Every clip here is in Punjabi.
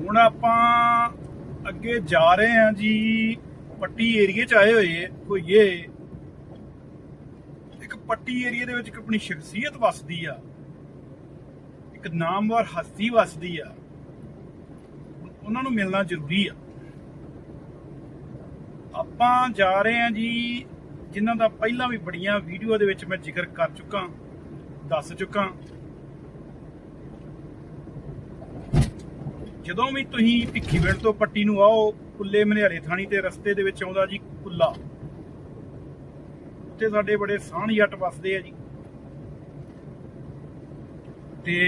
ਹੁਣ ਆਪਾਂ ਅੱਗੇ ਜਾ ਰਹੇ ਹਾਂ ਜੀ, ਪੱਟੀ ਏਰੀਏ ਚ ਆਏ ਹੋਏ ਹੋਈਏ। ਇੱਕ ਪੱਟੀ ਏਰੀਏ ਦੇ ਵਿੱਚ ਇੱਕ ਆਪਣੀ ਸ਼ਖਸੀਅਤ ਵਸਦੀ ਆ। ਇੱਕ ਨਾਮਵਰ ਹਸਤੀ ਵਸਦੀ ਆ। ਉਹਨਾਂ ਨੂੰ ਮਿਲਣਾ ਜ਼ਰੂਰੀ ਆ। ਆਪਾਂ ਜਾ ਰਹੇ ਹਾਂ ਜੀ, ਜਿਨ੍ਹਾਂ ਦਾ ਪਹਿਲਾਂ ਵੀ ਬੜੀਆਂ ਵੀਡੀਓ ਦੇ ਵਿੱਚ ਮੈਂ ਜ਼ਿਕਰ ਕਰ ਚੁੱਕਾ, ਦੱਸ ਚੁੱਕਾ। ਜਦੋਂ ਵੀ ਤੁਸੀਂ ਭਿੱਖੀਵਿੰਡ ਤੋਂ ਪੱਟੀ ਨੂੰ ਆਓ ਕੁੱਲੇ ਮਨਿਆਰੇ ਥਾਣੀ ਤੇ ਰਸਤੇ ਦੇ ਵਿੱਚ ਆਉਂਦਾ ਜੀ ਕੁੱਲਾ ਉੱਥੇ ਸਾਡੇ ਬੜੇ ਸਾਹਣ ਜੱਟ ਵਸਦੇ ਆ ਜੀ। ਤੇ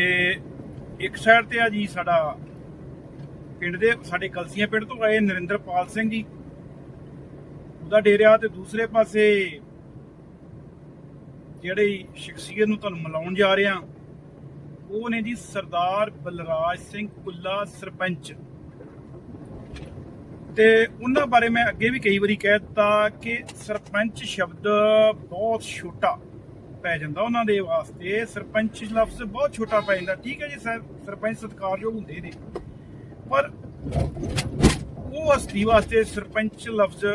ਇੱਕ ਸਾਈਡ ਤੇ ਆ ਜੀ ਸਾਡਾ ਪਿੰਡ ਦੇ, ਸਾਡੇ ਕਲਸੀਆਂ ਪਿੰਡ ਤੋਂ ਆਏ ਨਰਿੰਦਰਪਾਲ ਸਿੰਘ ਜੀ। ਉਹਦਾ ਡੇਰਿਆ ਤੇ ਦੂਸਰੇ ਪਾਸੇ ਜਿਹੜੇ ਸ਼ਖਸੀਅਤ ਨੂੰ ਤੁਹਾਨੂੰ ਮਿਲਾਉਣ ਜਾ ਰਿਹਾ ਉਹ ਨੇ ਜੀ ਸਰਦਾਰ ਬਲਰਾਜ ਸਿੰਘ ਕੁੱਲਾ ਸਰਪੰਚ। ਤੇ ਉਹਨਾਂ ਬਾਰੇ ਮੈਂ ਅੱਗੇ ਵੀ ਕਈ ਵਾਰੀ ਕਹਿ ਦਿੱਤਾ ਕਿ ਸਰਪੰਚ ਸ਼ਬਦ ਬਹੁਤ ਛੋਟਾ ਪੈ ਜਾਂਦਾ ਉਹਨਾਂ ਦੇ ਵਾਸਤੇ। ਸਰਪੰਚ ਲਫ਼ਜ਼ ਬਹੁਤ ਛੋਟਾ ਪੈ ਜਾਂਦਾ। ਠੀਕ ਹੈ ਜੀ ਸਰਪੰਚ ਸਤਿਕਾਰਯੋਗ ਹੁੰਦੇ ਨੇ। ਪਰ ਉਹ ਹਸਤੀ ਵਾਸਤੇ ਸਰਪੰਚ ਲਫ਼ਜ਼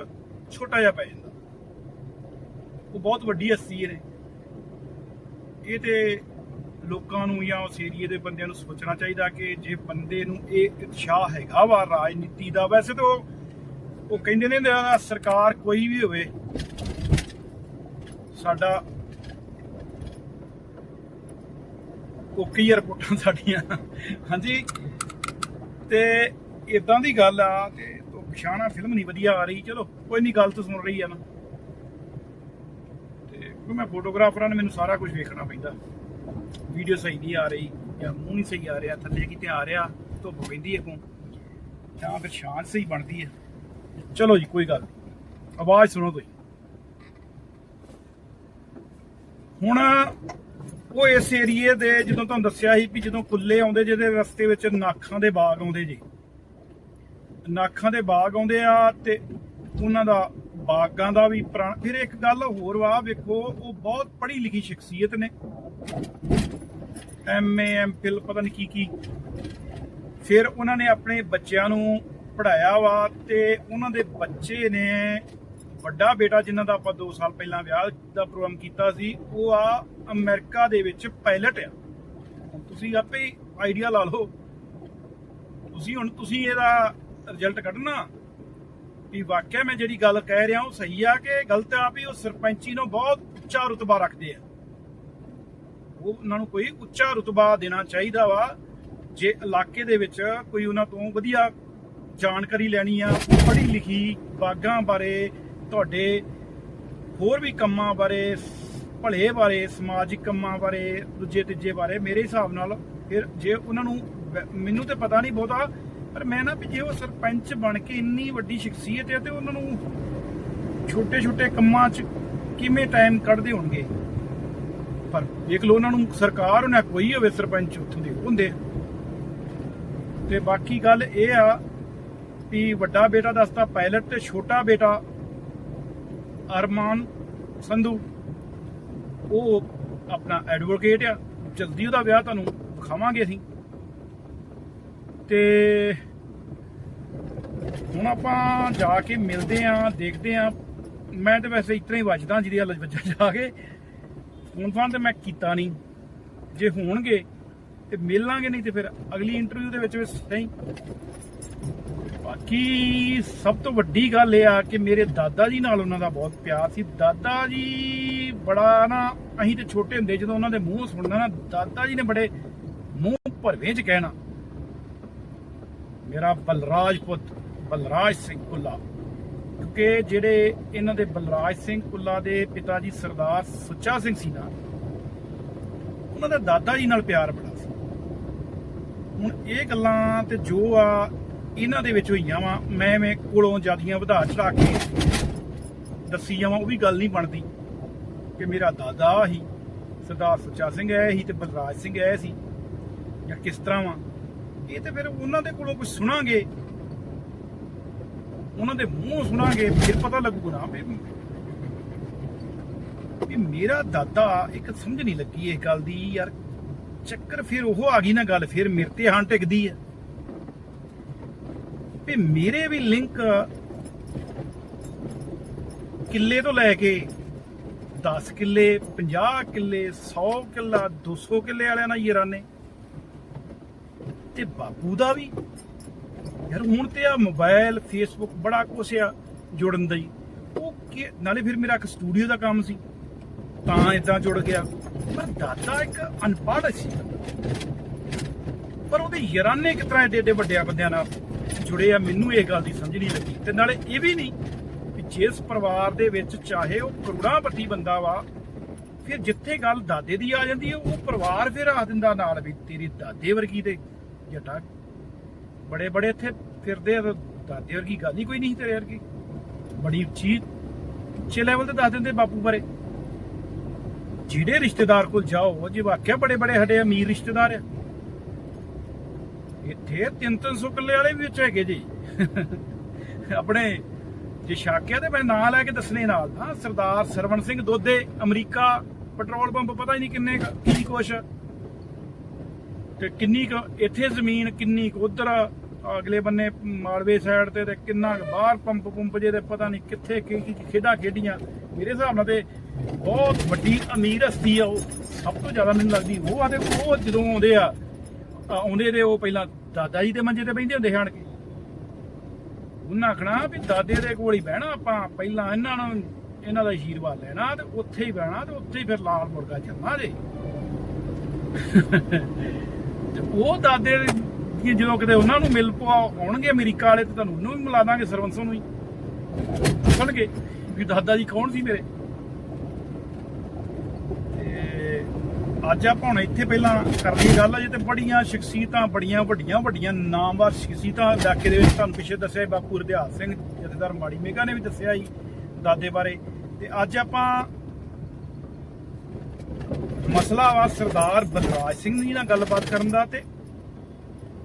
ਛੋਟਾ ਜਿਹਾ ਪੈ ਜਾਂਦਾ। ਉਹ ਬਹੁਤ ਵੱਡੀ ਹਸਤੀ ਨੇ। ਇਹ ਤੇ ਲੋਕਾਂ ਨੂੰ ਜਾਂ ਉਸ ਏਰੀਏ ਦੇ ਬੰਦਿਆਂ ਨੂੰ ਸੋਚਣਾ ਚਾਹੀਦਾ ਕਿ ਜੇ ਬੰਦੇ ਨੂੰ ਇਹ ਉਤਸ਼ਾਹ ਹੈਗਾ ਵਾ, ਰਾਜਨੀਤੀ ਦਾ, ਵੈਸੇ ਤਾਂ ਉਹ ਕਹਿੰਦੇ ਨੇ ਸਰਕਾਰ ਕੋਈ ਵੀ ਹੋਵੇ, ਸਾਡਾ ਓਕੇ ਰਿਪੋਰਟਾਂ ਸਾਡੀਆਂ। ਹਾਂਜੀ। ਤੇ ਇਦਾਂ ਦੀ ਗੱਲ ਆ, ਤੇ ਪਛਾਣਾ ਫਿਲਮ ਨਹੀਂ ਵਧੀਆ ਆ ਰਹੀ, ਚਲੋ, ਕੋਈ ਨਹੀਂ, ਗੱਲ ਤਾਂ ਸੁਣ ਰਹੀ ਆ ਨਾ। ਤੇ ਮੈਂ ਫੋਟੋਗ੍ਰਾਫਰਾਂ ਨੇ ਮੈਨੂੰ ਸਾਰਾ ਕੁਝ ਵੇਖਣਾ ਪੈਂਦਾ। ਵੀਡੀਓ ਸਹੀ ਨਹੀਂ ਆ ਰਹੀ ਜਾਂ ਮੂੰਹ ਨਹੀਂ ਸਹੀ ਆ ਰਿਹਾ, ਥੱਲੇ ਕਿਤੇ ਆ ਰਿਹਾ, ਧੁੱਪ ਪੈਂਦੀ ਹੈ ਕੋ ਜਾਂ ਫਿਰ ਛਾਂ ਸਹੀ ਬਣਦੀ ਹੈ। ਚਲੋ ਜੀ, ਕੋਈ ਗੱਲ ਨੀ। ਆਵਾਜ਼ ਸੁਣੋ ਤੁਸੀਂ। ਹੁਣ ਉਹ ਇਸ ਏਰੀਏ ਦੇ ਜਦੋਂ ਤੁਹਾਨੂੰ ਦੱਸਿਆ ਸੀ ਵੀ ਜਦੋਂ ਕੁੱਲੇ ਆਉਂਦੇ, ਜਿਹਦੇ ਰਸਤੇ ਵਿੱਚ ਨਾਖਾਂ ਦੇ ਬਾਗ ਆਉਂਦੇ ਜੀ। ਨਾਖਾਂ ਦੇ ਬਾਗ ਆਉਂਦੇ ਆ ਤੇ ਉਹਨਾਂ ਦਾ ਬਾਗਾਂ ਦਾ ਵੀ ਪੁਰਾਣਾ ਫਿਰ ਇੱਕ ਗੱਲ ਹੋਰ ਵਾ, ਵੇਖੋ, ਉਹ ਬਹੁਤ ਪੜ੍ਹੀ ਲਿਖੀ ਸ਼ਖਸੀਅਤ ਨੇ। ਐਮਏ ਐਮਫਿਲ ਪਤਾ ਨਹੀਂ ਕੀ ਕੀ। ਫਿਰ ਉਹਨਾਂ ਨੇ ਆਪਣੇ ਬੱਚਿਆਂ ਨੂੰ ਪੜਾਇਆ ਵਾ ਤੇ ਉਹਨਾਂ ਦੇ ਬੱਚੇ ਨੇ ਵੱਡਾ ਬੇਟਾ ਜਿਨ੍ਹਾਂ ਦਾ ਆਪਾਂ 2 ਸਾਲ ਪਹਿਲਾਂ ਵਿਆਹ ਦਾ ਪ੍ਰੋਗਰਾਮ ਕੀਤਾ ਸੀ, ਉਹ ਆ ਅਮਰੀਕਾ ਦੇ ਵਿੱਚ ਪਾਇਲਟ ਆ। ਤੁਸੀਂ ਆਪੇ ਆਈਡੀਆ ਲਾ ਲਓ। ਤੁਸੀਂ ਹੁਣ ਤੁਸੀਂ ਇਹਦਾ ਰਿਜ਼ਲਟ ਕੱਢਣਾ। ਵੀ ਵਾਕਿਆ ਮੈਂ ਜਿਹੜੀ ਗੱਲ ਕਹਿ ਰਿਹਾ, ਉਹ ਸਹੀ ਆ ਕਿ ਗਲਤ ਆ? ਵੀ ਉਹ ਸਰਪੰਚੀ ਨੂੰ ਬਹੁਤ ਉੱਚਾ ਰੁਤਬਾ ਰੱਖਦੇ ਆ। ਉਹਨਾਂ ਨੂੰ ਕੋਈ ਉੱਚਾ ਰੁਤਬਾ ਦੇਣਾ ਚਾਹੀਦਾ ਵਾ। ਜੇ ਇਲਾਕੇ ਦੇ ਵਿੱਚ ਕੋਈ ਉਹਨਾਂ ਤੋਂ ਵਧੀਆ ਜਾਣਕਾਰੀ ਲੈਣੀ ਆ, ਪੜ੍ਹੀ ਲਿਖੀ ਬਾਗਾਂ ਬਾਰੇ, ਤੁਹਾਡੇ ਹੋਰ ਵੀ ਕੰਮਾਂ ਬਾਰੇ, ਭਲੇ ਬਾਰੇ, ਸਮਾਜਿਕ ਕੰਮਾਂ ਬਾਰੇ, ਦੂਜੇ ਤੀਜੇ ਬਾਰੇ, ਮੇਰੇ ਹਿਸਾਬ ਨਾਲ ਫਿਰ ਜੇ ਉਹਨਾਂ ਨੂੰ ਮੈਨੂੰ ਤੇ ਪਤਾ ਨਹੀਂ ਬਹੁਤਾ, ਪਰ ਮੈਂ ਨਾ ਵੀ ਜੇ ਉਹ ਸਰਪੰਚ ਬਣ ਕੇ ਇੰਨੀ ਵੱਡੀ ਸ਼ਖਸੀਅਤ ਹੈ ਤੇ ਉਹਨਾਂ ਨੂੰ ਛੋਟੇ ਛੋਟੇ ਕੰਮਾਂ 'ਚ ਕਿਵੇਂ ਟਾਈਮ ਕੱਢਦੇ ਹੋਣਗੇ? ਪਰ ਦੇਖ ਲਓ ਉਹਨਾਂ ਨੂੰ ਸਰਕਾਰ ਉਹਨਾਂ ਕੋਈ ਹੋਵੇ ਸਰਪੰਚ ਉੱਥੋਂ ਦੇ ਹੁੰਦੇ ਤੇ ਬਾਕੀ ਗੱਲ ਇਹ ਆ ਵੀ ਵੱਡਾ ਬੇਟਾ ਦੱਸਦਾ ਪਾਇਲਟ ਤੇ ਛੋਟਾ ਬੇਟਾ ਅਰਮਾਨ ਸੰਧੂ। ਉਹ ਆਪਣਾ ਐਡਵੋਕੇਟ ਆ, ਜਲਦੀ ਉਹਦਾ ਵਿਆਹ ਤੁਹਾਨੂੰ ਵਿਖਾਵਾਂਗੇ ਅਸੀਂ। ਤੇ ਹੁਣ ਆਪਾਂ ਜਾ ਕੇ ਮਿਲਦੇ ਆਂ, ਦੇਖਦੇ ਆਂ। ਮੈਂ ਤੇ ਵੈਸੇ ਇਤਨਾ ਹੀ ਵੱਜਦਾ ਜਿਹਦੀ ਹਲ ਵੱਜਾ ਜਾ ਕੇ। ਫੋਨ ਫਾਨ ਤੇ ਮੈਂ ਕੀਤਾ ਨਹੀਂ। ਜੇ ਹੋਣਗੇ ਤੇ ਮਿਲਾਂਗੇ ਨਹੀਂ ਤੇ ਫਿਰ ਅਗਲੀ ਇੰਟਰਵਿਊ ਦੇ ਵਿੱਚ ਵੀ ਸਹੀ। ਬਾਕੀ ਸਭ ਤੋਂ ਵੱਡੀ ਗੱਲ ਇਹ ਆ ਕਿ ਮੇਰੇ ਦਾਦਾ ਜੀ ਨਾਲ ਉਹਨਾਂ ਦਾ ਬਹੁਤ ਪਿਆਰ ਸੀ। ਦਾਦਾ ਜੀ ਬੜਾ ਨਾ, ਅਸੀਂ ਤੇ ਛੋਟੇ ਹੁੰਦੇ ਜਦੋਂ ਉਹਨਾਂ ਦੇ ਮੂੰਹ ਸੁਣਨਾ ਨਾ, ਦਾਦਾ ਜੀ ਨੇ ਬੜੇ ਮੂੰਹ ਭਰਵੇਂ ਚ ਕਹਿਣਾ, ਮੇਰਾ ਬਲਰਾਜ ਪੁੱਤ, ਬਲਰਾਜ ਸਿੰਘ ਕੁੱਲਾ ਕਿਉਂਕਿ ਜਿਹੜੇ ਇਹਨਾਂ ਦੇ ਬਲਰਾਜ ਸਿੰਘ ਕੁੱਲਾ ਦੇ ਪਿਤਾ ਜੀ ਸਰਦਾਰ ਸੁੱਚਾ ਸਿੰਘ ਸੀ ਨਾ, ਉਹਨਾਂ ਦਾ ਦਾਦਾ ਜੀ ਨਾਲ ਪਿਆਰ ਬੜਾ ਸੀ। ਹੁਣ ਇਹ ਗੱਲਾਂ ਤੇ ਜੋ ਆ ਇਹਨਾਂ ਦੇ ਵਿੱਚ ਹੋਈਆਂ ਵਾ, ਮੈਂ ਮੈਂ ਕੋਲੋਂ ਜਿਆਦੀਆਂ ਵਧਾ ਚੜਾ ਕੇ ਦੱਸੀ ਜਾਵਾਂ, ਉਹ ਵੀ ਗੱਲ ਨਹੀਂ ਬਣਦੀ ਕਿ ਮੇਰਾ ਦਾਦਾ ਹੀ ਸਰਦਾਰ ਸੁੱਚਾ ਸਿੰਘ ਐ ਹੀ ਤੇ ਬਲਰਾਜ ਸਿੰਘ ਐ ਸੀ ਜਾਂ ਕਿਸ ਤਰ੍ਹਾਂ ਵਾ। ਇਹ ਤੇ ਫਿਰ ਉਹਨਾਂ ਦੇ ਕੋਲੋਂ ਕੁਝ ਸੁਣਾਂਗੇ। ਉਹਨਾਂ ਦੇ ਮੂੰਹ ਸੁਣਾਂਗੇ, ਫਿਰ ਪਤਾ ਲੱਗੂਗਾ ਨਾ ਵੀ ਮੇਰਾ ਦਾਦਾ ਇੱਕ ਸਮਝ ਨਹੀਂ ਲੱਗੀ ਇਹ ਗੱਲ ਦੀ, ਯਾਰ ਚੱਕਰ ਫਿਰ ਉਹ ਆ ਗਈ ਨਾ ਗੱਲ, ਫਿਰ ਮੇਰੇ ਤੇ ਹਾਂ ਟਿਕਦੀ ਹੈ ਵੀ ਮੇਰੇ ਵੀ ਲਿੰਕ ਕਿੱਲੇ ਤੋਂ ਲੈ ਕੇ 10 ਕਿੱਲੇ 50 ਕਿੱਲੇ 100 ਕਿੱਲਾ 200 ਕਿੱਲੇ ਵਾਲਿਆਂ ਨਾਲ ਹੀ ਰਾਨੇ ਤੇ ਬਾਪੂ ਦਾ ਵੀ ਯਾਰ ਹੁਣ ਤੇ ਆ ਮੋਬਾਈਲ ਫੇਸਬੁੱਕ ਬੜਾ ਕੁਛ ਆ ਜੁੜਨ ਦਾ ਹੀ ਉਹ ਨਾਲੇ ਫਿਰ ਮੇਰਾ ਇੱਕ ਸਟੂਡੀਓ ਦਾ ਕੰਮ ਸੀ, ਤਾਂ ਇਦਾਂ ਜੁੜ ਗਿਆ। ਪਰ ਦਾਦਾ ਇੱਕ ਅਨਪੜ੍ਹ ਸੀ। ਪਰ ਉਹਦੇ ਯਰਾਨੇ ਕਿਸ ਤਰ੍ਹਾਂ ਏਡੇ ਏਡੇ ਵੱਡਿਆਂ ਬੰਦਿਆਂ ਨਾਲ ਜੁੜੇ ਆ, ਮੈਨੂੰ ਇਹ ਗੱਲ ਦੀ ਸਮਝ ਨਹੀਂ ਲੱਗੀ। ਤੇ ਨਾਲੇ ਇਹ ਵੀ ਨਹੀਂ ਕਿ ਜਿਸ ਪਰਿਵਾਰ ਦੇ ਵਿੱਚ ਚਾਹੇ ਉਹ ਕਰੋੜਾਂ ਕਰੋੜਾਪਤੀ ਬੰਦਾ ਵਾ, ਫਿਰ ਜਿੱਥੇ ਗੱਲ ਦਾਦੇ ਦੀ ਆ ਜਾਂਦੀ ਹੈ ਉਹ ਪਰਿਵਾਰ ਫਿਰ ਆ ਦਿੰਦਾ ਨਾਲ ਵੀ ਤੇਰੀ ਦਾਦੇ ਵਰਗੀ ਦੇ ਜਟਾ ਬੜੇ ਬੜੇ ਇੱਥੇ ਫਿਰਦੇ ਆ ਦਾਦੇ ਵਰਗੀ ਗੱਲ ਹੀ ਕੋਈ ਨਹੀਂ ਤੇਰੇ ਵਰਗੀ। ਬੜੀ ਉੱਚੀ, ਉੱਚੇ ਲੈਵਲ ਤੇ ਦੱਸ ਦਿੰਦੇ ਬਾਪੂ ਬਾਰੇ। ਜਿਹੜੇ ਰਿਸ਼ਤੇਦਾਰ ਕੋਲ ਜਾਓ ਜੇ ਵਾਕਿਆ ਬੜੇ ਬੜੇ ਸਾਡੇ ਅਮੀਰ ਰਿਸ਼ਤੇਦਾਰ ਆ। ਇੱਥੇ 3-300 ਕਿੱਲੇ ਵਾਲੇ ਵੀ ਵਿੱਚ ਹੈਗੇ ਜੀ। ਆਪਣੇ, ਜੇ ਸ਼ਾਕਿਆ ਤੇ ਮੈਂ ਨਾਂ ਲੈ ਕੇ ਦੱਸਣੇ ਨਾਲ। ਹਾਂ, Sardar Sarwan Singh Dode America petrol pump, ਪਤਾ ਹੀ ਨਹੀਂ ਕਿੰਨੇ ਕੁ- ਕੀ ਕੁਛ। ਤੇ ਕਿੰਨੀ ਕੁ ਇੱਥੇ ਜ਼ਮੀਨ ਕਿੰਨੀ ਕੁ ਉਧਰ ਅਗਲੇ ਬੰਨੇ ਮਾਲਵੇ ਸਾਈਡ ਤੇ ਤੇ ਕਿੰਨਾ ਬਾਹਰ ਪੰਪ ਪੰਪ ਜੇ ਤੇ ਪਤਾ ਨਹੀਂ ਕਿੱਥੇ ਕੀ ਕੀ ਖੇਡਾਂ ਖੇਡੀਆਂ। ਮੇਰੇ ਹਿਸਾਬ ਨਾਲ ਤੇ ਬਹੁਤ ਵੱਡੀ ਅਮੀਰ ਹਸਤੀ ਆ ਉਹ। ਸਭ ਤੋਂ ਜ਼ਿਆਦਾ ਮੈਨੂੰ ਲੱਗਦੀ ਉਹ ਆ ਤੇ ਉਹ ਜਦੋਂ ਆਉਂਦੇ ਆ ਆਉਂਦੇ ਤੇ ਉਹ ਪਹਿਲਾਂ ਦਾਦਾ ਜੀ ਦੇ ਮੰਜੇ ਤੇ ਬੈਠਦੇ ਹੁੰਦੇ ਹਨ ਕਿ। ਉਹਨਾਂ ਆਖਣਾ ਵੀ ਦਾਦੇ ਦੇ ਕੋਲ ਹੀ ਬਹਿਣਾ ਆਪਾਂ, ਪਹਿਲਾਂ ਇਹਨਾਂ ਨੂੰ, ਇਹਨਾਂ ਦਾ ਆਸ਼ੀਰਵਾਦ ਲੈਣਾ ਤੇ ਉੱਥੇ ਹੀ ਬਹਿਣਾ ਤੇ ਉੱਥੇ ਹੀ ਫਿਰ ਲਾਲ ਮੁਰਗਾ ਚੱਲਣਾ ਜੇ ਤੇ ਉਹ ਦਾਦੇ ਦੀ ਜਦੋਂ ਕਿਤੇ ਉਹਨਾਂ ਨੂੰ ਮਿਲ ਪਵਾ ਆਉਣਗੇ ਅਮਰੀਕਾ ਵਾਲੇ ਤੇ ਤੁਹਾਨੂੰ ਉਹਨੂੰ ਵੀ ਮਿਲਾ ਦਾਂਗੇ ਸਰਵੰਸ ਨੂੰ ਹੀ ਸੁਣਗੇ ਵੀ ਦਾਦਾ ਜੀ ਕੌਣ ਸੀ ਮੇਰੇ? ਅੱਜ ਆਪਾਂ ਹੁਣ ਇੱਥੇ ਪਹਿਲਾਂ ਕਰਨੀ ਗੱਲ ਆ, ਜੇ ਤੇ ਬੜੀਆਂ ਸ਼ਖਸੀਅਤਾਂ, ਬੜੀਆਂ ਵੱਡੀਆਂ ਵੱਡੀਆਂ ਨਾਮਵਰ ਸ਼ਖਸੀਅਤਾਂ ਇਲਾਕੇ ਦੇ ਵਿੱਚ ਤੁਹਾਨੂੰ ਪਿੱਛੇ ਦੱਸਿਆ ਬਾਪੂ ਰਧਿਆਲ ਸਿੰਘ, ਜਥੇਦਾਰ ਮਾੜੀ ਮੇਗਾ ਨੇ ਵੀ ਦੱਸਿਆ ਜੀ ਦਾਦੇ ਬਾਰੇ। ਤੇ ਅੱਜ ਆਪਾਂ ਮਸਲਾ ਵਾ ਸਰਦਾਰ ਬਲਰਾਜ ਸਿੰਘ ਜੀ ਨਾਲ ਗੱਲਬਾਤ ਕਰਨ ਦਾ ਤੇ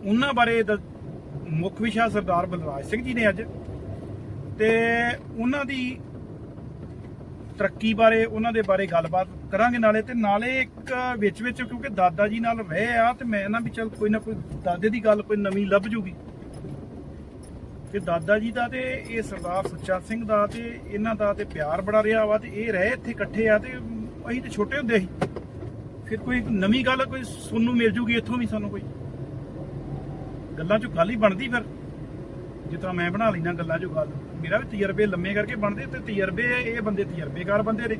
ਉਹਨਾਂ ਬਾਰੇ ਮੁੱਖ ਵਿਸ਼ਾ ਸਰਦਾਰ ਬਲਰਾਜ ਸਿੰਘ ਜੀ ਨੇ ਅੱਜ। ਤੇ ਉਹਨਾਂ ਦੀ ਤਰੱਕੀ ਬਾਰੇ, ਉਹਨਾਂ ਦੇ ਬਾਰੇ ਗੱਲਬਾਤ ਕਰਾਂਗੇ ਨਾਲੇ ਤੇ ਨਾਲੇ ਇੱਕ ਵਿੱਚ ਵਿੱਚ ਕਿਉਂਕਿ ਦਾਦਾ ਜੀ ਨਾਲ ਰਹੇ ਆ ਤੇ ਮੈਂ ਨਾ ਵੀ ਚਲ ਕੋਈ ਨਾ ਕੋਈ ਦਾਦੇ ਦੀ ਗੱਲ ਕੋਈ ਨਵੀਂ ਲੱਭ ਜੂਗੀ। ਤੇ ਦਾਦਾ ਜੀ ਦਾ ਤੇ ਇਹ ਸਰਦਾਰ ਸੁੱਚਾ ਸਿੰਘ ਦਾ ਤੇ ਇਹਨਾਂ ਦਾ ਤੇ ਪਿਆਰ ਬੜਾ ਰਿਹਾ ਵਾ ਤੇ ਇਹ ਰਹੇ ਇੱਥੇ ਇਕੱਠੇ ਆ ਤੇ ਅਸੀਂ ਤੇ ਛੋਟੇ ਹੁੰਦੇ ਸੀ। ਫਿਰ ਕੋਈ ਨਵੀਂ ਗੱਲ ਕੋਈ ਸੁਣਨ ਨੂੰ ਮਿਲ ਜੂਗੀ ਇੱਥੋਂ ਵੀ ਸਾਨੂੰ ਕੋਈ। ਗੱਲਾਂ ਚੋਂ ਗੱਲ ਹੀ ਬਣਦੀ ਫਿਰ। ਜਿਸ ਤਰ੍ਹਾਂ ਮੈਂ ਬਣਾ ਲੈਣਾ ਗੱਲਾਂ ਚੋਂ ਗੱਲ। ਮੇਰਾ ਵੀ ਤਜਰਬੇ ਲੰਮੇ ਕਰਕੇ ਬਣਦੇ ਤੇ ਤਜਰਬੇ ਇਹ ਬੰਦੇ ਤਜਰਬੇਕਾਰ ਬੰਦੇ ਨੇ।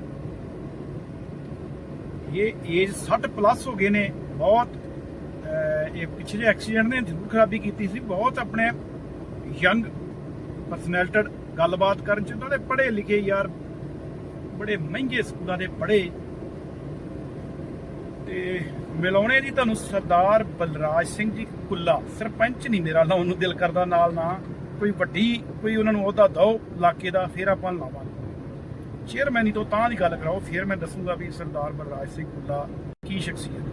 ਇਹ ਏਜ 60 ਪਲੱਸ ਹੋ ਗਏ ਨੇ। ਬਹੁਤ ਇਹ ਪਿਛਲੇ ਜਿਹੇ ਐਕਸੀਡੈਂਟ ਨੇ, ਜ਼ਰੂਰ ਖਰਾਬੀ ਕੀਤੀ ਸੀ। ਬਹੁਤ ਆਪਣੇ ਯੰਗ ਪਰਸਨੈਲਿਟਡ ਗੱਲਬਾਤ ਕਰਨ ਚ, ਉਹਨਾਂ ਦੇ ਪੜ੍ਹੇ ਲਿਖੇ ਯਾਰ ਬੜੇ ਮਹਿੰਗੇ ਸਕੂਲਾਂ ਦੇ ਪੜ੍ਹੇ। ਤੇ ਮਿਲਾਉਣੇ ਜੀ ਤੁਹਾਨੂੰ ਸਰਦਾਰ ਬਲਰਾਜ ਸਿੰਘ ਜੀ ਕੁੱਲਾ। ਸਰਪੰਚ ਨਹੀਂ ਮੇਰਾ ਨਾ ਉਹਨੂੰ ਦਿਲ ਕਰਦਾ ਨਾਲ ਨਾ। ਕੋਈ ਵੱਡੀ, ਕੋਈ ਉਹਨਾਂ ਨੂੰ ਅਹੁਦਾ ਦਿਓ ਇਲਾਕੇ ਦਾ, ਫਿਰ ਆਪਾਂ ਲਾਵਾਂਗੇ। ਚੇਅਰਮੈਨੀ ਤੋਂ ਤਾਂ ਦੀ ਗੱਲ ਕਰਾਓ, ਫਿਰ ਮੈਂ ਦੱਸੂਗਾ ਵੀ ਸਰਦਾਰ ਬਲਰਾਜ ਸਿੰਘ ਕੁੱਲਾ ਕੀ ਸ਼ਖਸੀਅਤ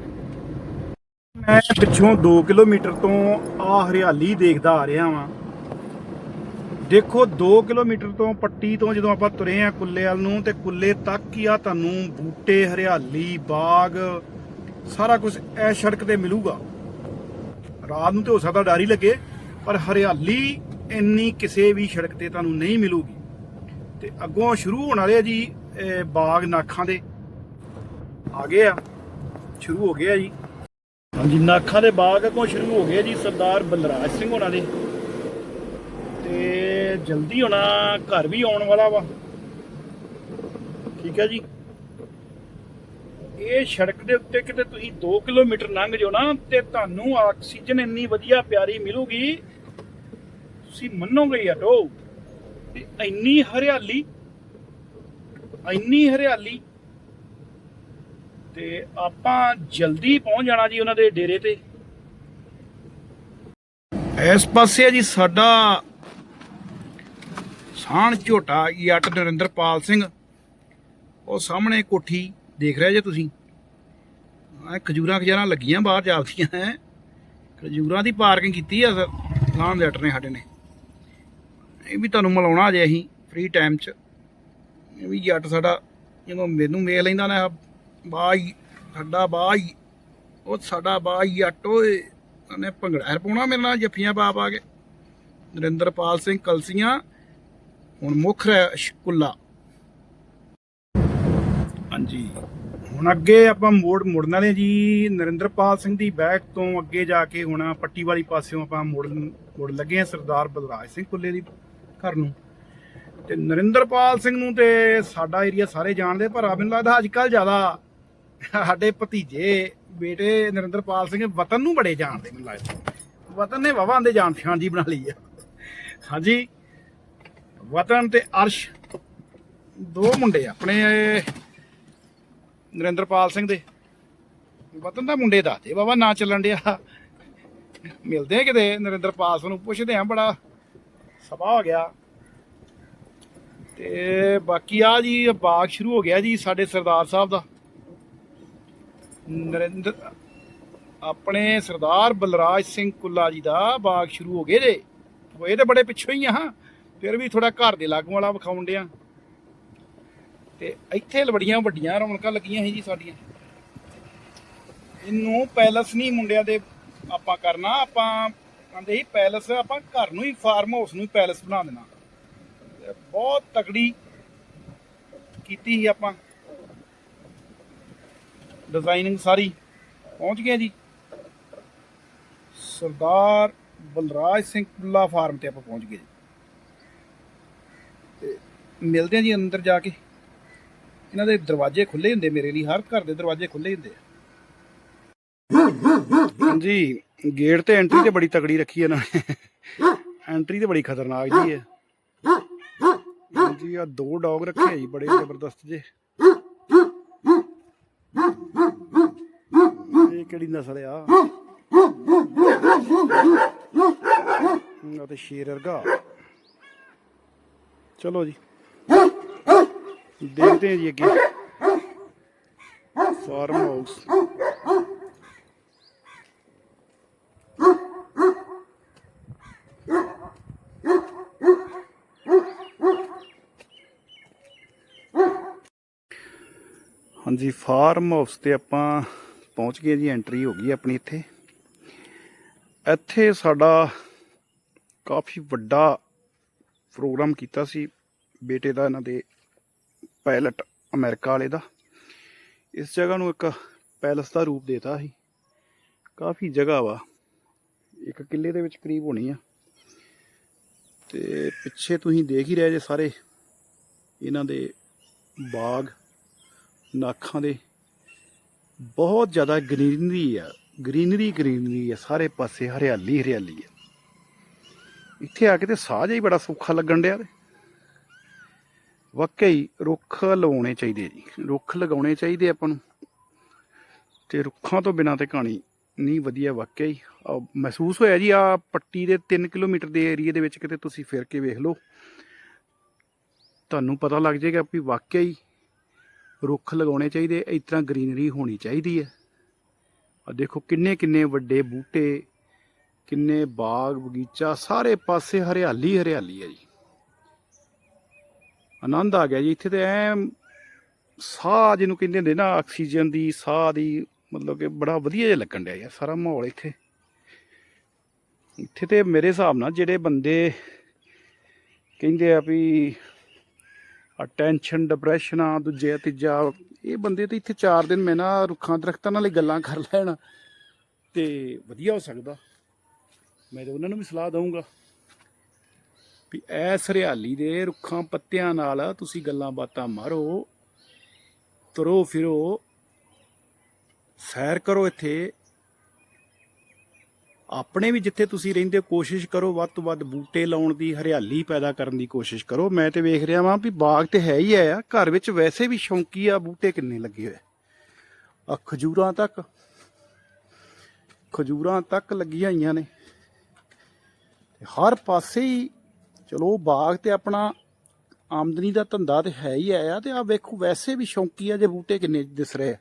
ਮੈਂ ਪਿੱਛੋਂ 2 ਕਿਲੋਮੀਟਰ ਤੋਂ ਆ ਹਰਿਆਲੀ ਦੇਖਦਾ ਆ ਰਿਹਾ ਵਾਂ। ਦੇਖੋ 2 ਕਿਲੋਮੀਟਰ ਤੋਂ ਪੱਟੀ ਤੋਂ ਜਦੋਂ ਆਪਾਂ ਤੁਰੇ ਆ ਕੁੱਲੇ ਵੱਲ ਨੂੰ, ਤੇ ਕੁੱਲੇ ਤੱਕ ਹੀ ਆ ਤੁਹਾਨੂੰ ਬੂਟੇ, ਹਰਿਆਲੀ, ਬਾਗ। ਸਾਰਾ ਕੁਝ ਇਹ ਸੜਕ ਤੇ ਮਿਲੂਗਾ। ਰਾਤ ਨੂੰ ਤੇ ਹੋ ਸਕਦਾ ਡਰ ਹੀ ਲੱਗੇ, ਪਰ ਹਰਿਆਲੀ ਇੰਨੀ ਕਿਸੇ ਵੀ ਸੜਕ ਤੇ ਤੁਹਾਨੂੰ ਨਹੀਂ ਮਿਲੂਗੀ। ਤੇ ਅੱਗੋਂ ਸ਼ੁਰੂ ਹੋਣ ਵਾਲੇ ਆ ਜੀ ਬਾਗ ਨਾਖਾਂ ਦੇ। ਆ ਗਏ ਆ, ਸ਼ੁਰੂ ਹੋ ਗਏ ਆ ਜੀ। ਹਾਂਜੀ, ਨਾਖਾਂ ਦੇ ਬਾਗ ਅੱਗੋਂ ਸ਼ੁਰੂ ਹੋ ਗਏ ਜੀ, ਸਰਦਾਰ ਬਲਰਾਜ ਸਿੰਘ ਹੋਣਾ ਦੇ। ਤੇ ਜਲਦੀ ਹੋਣਾ, ਘਰ ਵੀ ਆਉਣ ਵਾਲਾ ਵਾ। ਠੀਕ ਹੈ ਜੀ। ਇਹ ਸੜਕ ਦੇ ਉੱਤੇ ਕਿਤੇ ਤੁਸੀਂ 2 ਕਿਲੋਮੀਟਰ ਲੰਘ ਜਾਓ ਨਾ, ਤੇ ਤੁਹਾਨੂੰ ਆਕਸੀਜਨ ਇੰਨੀ ਵਧੀਆ ਪਿਆਰੀ ਮਿਲੂਗੀ। ਤੁਸੀਂ ਮੰਨੋਗੇ ਯਾਰੋ ਤੇ ਇੰਨੀ ਹਰਿਆਲੀ ਇੰਨੀ ਹਰਿਆਲੀ, ਤੇ ਆਪਾਂ ਜਲਦੀ ਪਹੁੰਚ ਜਾਣਾ ਜੀ ਉਹਨਾਂ ਦੇ ਡੇਰੇ ਤੇ। ਇਸ ਪਾਸੇ ਆ ਜੀ ਸਾਡਾ ਸਾਣ ਝੋਟਾ ਜੱਟ ਨਰਿੰਦਰਪਾਲ ਸਿੰਘ। ਉਹ ਸਾਹਮਣੇ ਕੋਠੀ ਦੇਖ ਰਹੇ ਜੇ ਤੁਸੀਂ। ਆ ਖਜੂਰਾਂ ਖਜਾਰਾਂ ਲੱਗੀਆਂ ਬਾਹਰ ਜਾਪਦੀਆਂ ਹੈ? ਖਜੂਰਾਂ ਦੀ ਪਾਰਕਿੰਗ ਕੀਤੀ ਆ ਸਾਣ ਜੱਟ ਨੇ ਸਾਡੇ ਨੇ। ਇਹ ਵੀ ਤੁਹਾਨੂੰ ਮਿਲਾਉਣਾ ਜੇ ਅਸੀਂ ਫ੍ਰੀ ਟਾਈਮ 'ਚ। ਇਹ ਵੀ ਜੱਟ ਸਾਡਾ ਜਦੋਂ ਮੈਨੂੰ ਮੇਲ ਲੈਂਦਾ ਨਾ ਬਾਈ, ਸਾਡਾ ਬਾਈ, ਉਹ ਸਾਡਾ ਬਾਈ ਜੱਟ, ਓਏ। ਉਹਨੇ ਭੰਗੜਾ ਪਾਉਣਾ ਮੇਰੇ ਨਾਲ ਜੱਫੀਆਂ ਪਾ ਪਾ ਕੇ। ਨਰਿੰਦਰਪਾਲ ਸਿੰਘ ਕਲਸੀਆਂ। ਹੁਣ ਮੁੱਖ ਰਹਿ ਕੁੱਲਾ ਹਾਂਜੀ। ਹੁਣ ਅੱਗੇ ਆਪਾਂ ਮੋੜ ਮੁੜਨ ਵਾਲੇ ਜੀ। ਨਰਿੰਦਰਪਾਲ ਸਿੰਘ ਦੀ ਬੈਕ ਤੋਂ ਅੱਗੇ ਜਾ ਕੇ ਹੁਣ ਪੱਟੀ ਵਾਲੀ ਪਾਸਿਓਂ ਆਪਾਂ ਮੁੜ ਮੁੜ ਲੱਗੇ ਆ ਸਰਦਾਰ ਬਲਰਾਜ ਸਿੰਘ ਕੁੱਲੇ ਦੀ ਘਰ ਨੂੰ। ਤੇ ਨਰਿੰਦਰਪਾਲ ਸਿੰਘ ਨੂੰ ਤੇ ਸਾਡਾ ਏਰੀਆ ਸਾਰੇ ਜਾਣਦੇ, ਪਰ ਆ ਮੈਨੂੰ ਲੱਗਦਾ ਅੱਜ ਕੱਲ ਜ਼ਿਆਦਾ ਸਾਡੇ ਭਤੀਜੇ, ਬੇਟੇ ਨਰਿੰਦਰਪਾਲ ਸਿੰਘ ਵਤਨ ਨੂੰ ਬੜੇ ਜਾਣਦੇ ਮੈਨੂੰ ਲੱਗਦਾ। ਵਤਨ ਨੇ ਵਾਹਵਾ ਦੇ ਜਾਣ ਪਛਾਣ ਜੀ ਬਣਾ ਲਈ ਆ। ਹਾਂਜੀ। ਵਤਨ ਤੇ ਅਰਸ਼, ਦੋ ਮੁੰਡੇ ਆਪਣੇ ਨਰਿੰਦਰਪਾਲ ਸਿੰਘ ਦੇ। ਵਤਨ ਦਾ ਮੁੰਡੇ ਦਾ ਤੇ ਬਾਬਾ ਨਾਂ ਚੱਲਣ ਡਿਆ। ਮਿਲਦੇ ਆ ਕਿਤੇ, ਨਰਿੰਦਰਪਾਲ ਸਿੰਘ ਨੂੰ ਪੁੱਛਦੇ ਆ, ਬੜਾ ਸਭਾ ਹੋ ਗਿਆ। ਤੇ ਬਾਕੀ ਆ ਜੀ, ਬਾਗ ਸ਼ੁਰੂ ਹੋ ਗਿਆ ਜੀ ਸਾਡੇ ਸਰਦਾਰ ਸਾਹਿਬ ਦਾ। ਨਰਿੰਦਰ ਆਪਣੇ ਸਰਦਾਰ ਬਲਰਾਜ ਸਿੰਘ ਕੁੱਲਾ ਜੀ ਦਾ ਬਾਗ ਸ਼ੁਰੂ ਹੋ ਗਏ ਜੇ। ਹੋਏ ਤੇ ਬੜੇ ਪਿੱਛੋਂ ਹੀ ਆ, ਹਾਂ। ਫਿਰ ਵੀ ਥੋੜਾ ਘਰ ਦੇ ਲਾਗੂ ਵਾਲਾ ਵਿਖਾਉਣ ਡਿਆ। ਤੇ ਇੱਥੇ ਬੜੀਆਂ ਵੱਡੀਆਂ, ਰੌਣਕਾਂ ਲੱਗੀਆਂ ਸੀ ਜੀ ਸਾਡੀਆਂ। ਇਹਨੂੰ ਪੈਲਸ ਨਹੀਂ ਮੁੰਡਿਆਂ ਦੇ ਆਪਾਂ ਕਰਨਾ, ਆਪਾਂ ਕਹਿੰਦੇ ਸੀ ਪੈਲਸ, ਆਪਾਂ ਘਰ ਨੂੰ ਹੀ ਫਾਰਮ ਹਾਊਸ ਨੂੰ ਹੀ ਪੈਲਸ ਬਣਾ ਦੇਣਾ। ਬਹੁਤ ਤਕੜੀ ਕੀਤੀ ਸੀ ਆਪਾਂ। ਡਿਜ਼ਾਈਨਿੰਗ ਸਾਰੀ ਪਹੁੰਚ ਗਏ ਜੀ। ਸਰਦਾਰ ਬਲਰਾਜ ਸਿੰਘ ਕੁੱਲਾ ਫਾਰਮ ਤੇ ਆਪਾਂ ਪਹੁੰਚ ਗਏ ਜੀ। ਤੇ ਮਿਲਦੇ ਹਾਂ ਜੀ ਅੰਦਰ ਜਾ ਕੇ। ਇਹਨਾਂ ਦੇ ਦਰਵਾਜ਼ੇ ਖੁੱਲੇ ਹੁੰਦੇ ਮੇਰੇ ਲਈ, ਹਰ ਘਰ ਦੇ ਦਰਵਾਜ਼ੇ ਖੁੱਲੇ ਹੁੰਦੇ ਆ। ਹਾਂਜੀ, ਗੇਟ ਤੇ ਐਂਟਰੀ ਤੇ ਬੜੀ ਤਕੜੀ ਰੱਖੀ ਇਹਨਾਂ ਨੇ। ਐਂਟਰੀ ਤੇ ਬੜੀ ਖਤਰਨਾਕ ਜੀ ਹੈ ਹਾਂਜੀ ਆ ਦੋ ਡੌਗ ਰੱਖੇ ਜੀ, ਬੜੇ ਜ਼ਬਰਦਸਤ ਜੇ। ਇਹ ਕਿਹੜੀ ਨਸਲ ਆ? ਆ ਤੇ ਸ਼ੇਰ ਵਰਗਾ। ਚਲੋ ਜੀ। ਦੇਖਦੇ ਹਾਂ ਜੀ ਅੱਗੇ। ਫਾਰਮ ਹਾਊਸ ਹਾਂਜੀ ਫਾਰਮ ਹਾਊਸ ਤੇ ਆਪਾਂ ਪਹੁੰਚ ਗਏ ਜੀ ਐਂਟਰੀ ਹੋ ਗਈ ਆਪਣੀ ਇੱਥੇ। ਇੱਥੇ ਸਾਡਾ ਕਾਫੀ ਵੱਡਾ ਪ੍ਰੋਗਰਾਮ ਕੀਤਾ ਸੀ, ਬੇਟੇ ਦਾ ਇਹਨਾਂ ਦੇ ਪੈਲਟ ਅਮਰੀਕਾ ਵਾਲੇ ਦਾ। ਇਸ ਜਗ੍ਹਾ ਨੂੰ ਇੱਕ ਪੈਲਸ ਦਾ ਰੂਪ ਦੇਤਾ ਸੀ। ਕਾਫੀ ਜਗ੍ਹਾ ਵਾ। ਇੱਕ ਕਿੱਲੇ ਦੇ ਵਿੱਚ ਕਰੀਬ ਹੋਣੀ ਆ। ਤੇ ਪਿੱਛੇ ਤੁਸੀਂ ਦੇਖ ਹੀ ਰਹੇ ਜੇ ਸਾਰੇ ਇਹਨਾਂ ਦੇ ਬਾਗ, ਨਾਖਾਂ ਦੇ। ਬਹੁਤ ਜ਼ਿਆਦਾ ਗ੍ਰੀਨਰੀ ਆ। ਗ੍ਰੀਨਰੀ ਗ੍ਰੀਨਰੀ ਆ। ਸਾਰੇ ਪਾਸੇ ਹਰਿਆਲੀ ਹਰਿਆਲੀ ਆ। ਇੱਥੇ ਆ ਕੇ ਤੇ ਸਾਹ ਜਿਹਾ ਹੀ ਬੜਾ ਸੌਖਾ ਲੱਗਣ ਡਿਆ ਤੇ। ਵਾਕਈ ਰੁੱਖ ਲਗਾਉਣੇ ਚਾਹੀਦੇ ਜੀ। ਰੁੱਖ ਲਗਾਉਣੇ ਚਾਹੀਦੇ ਆਪਾਂ ਨੂੰ। ਤੇ ਰੁੱਖਾਂ ਤੋਂ ਬਿਨਾਂ ਤੇ ਕਹਾਣੀ ਨਹੀਂ ਵਧੀਆ ਵਾਕਈ। ਆਹ ਮਹਿਸੂਸ ਹੋਇਆ ਜੀ, ਆ ਪੱਟੀ ਦੇ 3 ਕਿਲੋਮੀਟਰ ਦੇ ਏਰੀਏ ਦੇ ਵਿੱਚ ਕਿਤੇ ਤੁਸੀਂ ਫਿਰ ਕੇ ਵੇਖ ਲਓ। ਤੁਹਾਨੂੰ ਪਤਾ ਲੱਗ ਜਾਏਗਾ ਵੀ ਵਾਕਈ ਰੁੱਖ ਲਗਾਉਣੇ ਚਾਹੀਦੇ ਇਸ ਤਰ੍ਹਾਂ ਗ੍ਰੀਨਰੀ ਹੋਣੀ ਚਾਹੀਦੀ ਹੈ ਆ ਦੇਖੋ ਕਿੰਨੇ ਕਿੰਨੇ ਵੱਡੇ ਬੂਟੇ, ਕਿੰਨੇ ਬਾਗ ਬਗੀਚਾ, ਸਾਰੇ ਪਾਸੇ ਹਰਿਆਲੀ ਹਰਿਆਲੀ ਹੈ ਜੀ। ਆਨੰਦ ਆ ਗਿਆ ਜੀ। ਇੱਥੇ ਤੇ ਐ ਸਾਹ ਜਿਹਨੂੰ ਕਹਿੰਦੇ ਹੁੰਦੇ ਨਾ, ਆਕਸੀਜਨ ਦੀ, ਸਾਹ ਦੀ, ਮਤਲਬ ਕਿ ਬੜਾ ਵਧੀਆ ਜਿਹਾ ਲੱਗਣ ਡਿਆ ਯਾਰ ਸਾਰਾ ਮਾਹੌਲ ਇੱਥੇ। ਇੱਥੇ ਤੇ ਮੇਰੇ ਹਿਸਾਬ ਨਾਲ ਜਿਹੜੇ ਬੰਦੇ ਕਹਿੰਦੇ ਆ ਵੀ ਆ ਟੈਨਸ਼ਨ ਡਿਪਰੈਸ਼ਨ ਆ ਦੂਜੇ ਤੀਜਾ, ਇਹ ਬੰਦੇ ਤੇ ਇੱਥੇ 4 ਦਿਨ ਮੈਂ ਨਾ ਰੁੱਖਾਂ, ਦਰਖਤਾਂ ਨਾਲ ਹੀ ਗੱਲਾਂ ਕਰ ਲੈਣ ਤੇ ਵਧੀਆ ਹੋ ਸਕਦਾ। ਮੈਂ ਤਾਂ ਉਹਨਾਂ ਨੂੰ ਵੀ ਸਲਾਹ ਦਊਂਗਾ। ਵੀ ਐਸ ਹਰਿਆਲੀ ਦੇ ਰੁੱਖਾਂ ਪੱਤਿਆਂ ਨਾਲ ਤੁਸੀਂ ਗੱਲਾਂ ਬਾਤਾਂ ਮਾਰੋ ਤੁਰੋ ਫਿਰੋ ਸੈਰ ਕਰੋ ਇੱਥੇ। ਆਪਣੇ ਵੀ ਜਿੱਥੇ ਤੁਸੀਂ ਰਹਿੰਦੇ ਹੋ, ਕੋਸ਼ਿਸ਼ ਕਰੋ ਵੱਧ ਤੋਂ ਵੱਧ ਬੂਟੇ ਲਾਉਣ ਦੀ ਹਰਿਆਲੀ ਪੈਦਾ ਕਰਨ ਦੀ ਕੋਸ਼ਿਸ਼ ਕਰੋ। ਮੈਂ ਤੇ ਵੇਖ ਰਿਹਾ ਵਾਂ ਵੀ ਬਾਗ ਤੇ ਹੈ ਹੀ ਹੈ ਆ ਘਰ ਵਿੱਚ ਵੈਸੇ ਵੀ ਸ਼ੌਂਕੀ ਆ ਬੂਟੇ ਕਿੰਨੇ ਲੱਗੇ ਹੋਏ। ਆ ਖਜੂਰਾਂ ਤੱਕ ਖਜੂਰਾਂ ਤੱਕ ਲੱਗੀਆਂ ਹੋਈਆਂ ਨੇ। ਹਰ ਪਾਸੇ ਹੀ ਚਲੋ ਬਾਗ ਤੇ ਆਪਣਾ ਆਮਦਨੀ ਦਾ ਧੰਦਾ ਤੇ ਹੈ ਹੀ ਹੈ ਆ ਤੇ ਆ ਵੇਖੋ ਵੈਸੇ ਵੀ ਸ਼ੌਂਕੀ ਆ ਜੇ ਬੂਟੇ ਕਿੰਨੇ ਦਿਸ ਰਹੇ ਆ।